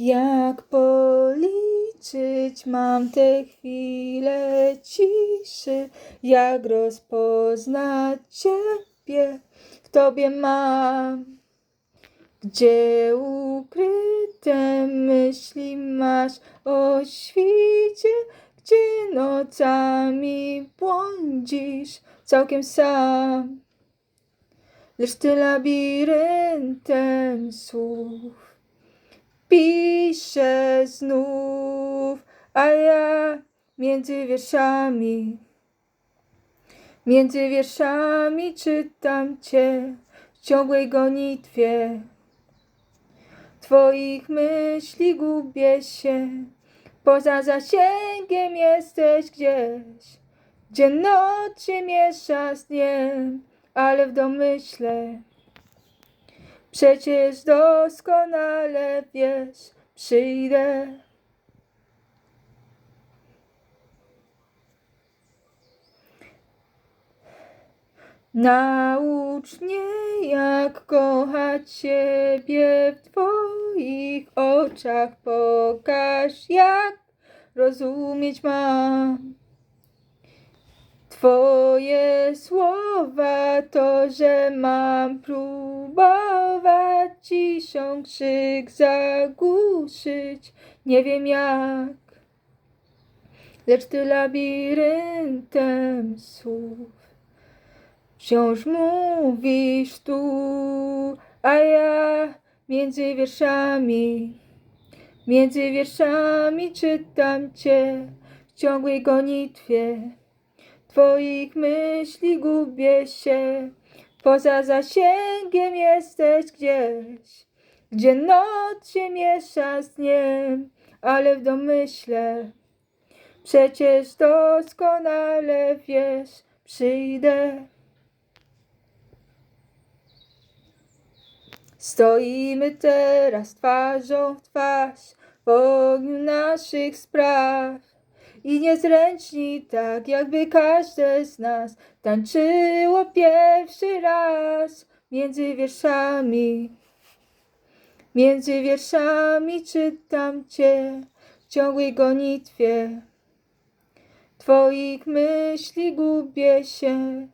Jak policzyć mam te chwile ciszy, jak rozpoznać Ciebie w Tobie mam. Gdzie ukryte myśli masz o świcie, gdzie nocami błądzisz całkiem sam. Lecz ty labiryntem słów piszę znów, a ja między wierszami, między wierszami czytam Cię w ciągłej gonitwie. Twoich myśli gubię się, poza zasięgiem jesteś gdzieś, gdzie noc się miesza z dniem, ale w domyśle. Przecież doskonale wiesz, przyjdę. Naucz mnie, jak kochać Ciebie w Twoich oczach. Pokaż, jak rozumieć mam. Twoje słowa to, że mam próbować ciszą krzyk zagłuszyć. Nie wiem jak, lecz ty labiryntem słów. Wciąż mówisz tu, a ja między wierszami, między wierszami czytam Cię w ciągłej gonitwie. Twoich myśli gubię się, poza zasięgiem jesteś gdzieś, gdzie noc się miesza z dniem, ale w domyśle. Przecież doskonale wiesz, przyjdę. Stoimy teraz twarzą w twarz w ogniu naszych spraw. I niezręczni, tak jakby każde z nas tańczyło pierwszy raz między wierszami. Między wierszami czytam Cię w ciągłej gonitwie. Twoich myśli gubię się,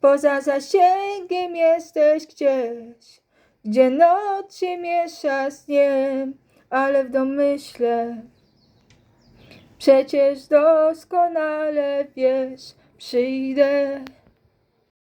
poza zasięgiem jesteś gdzieś, gdzie noc się miesza z dniem, ale w domyśle. Przecież doskonale wiesz, przyjdę.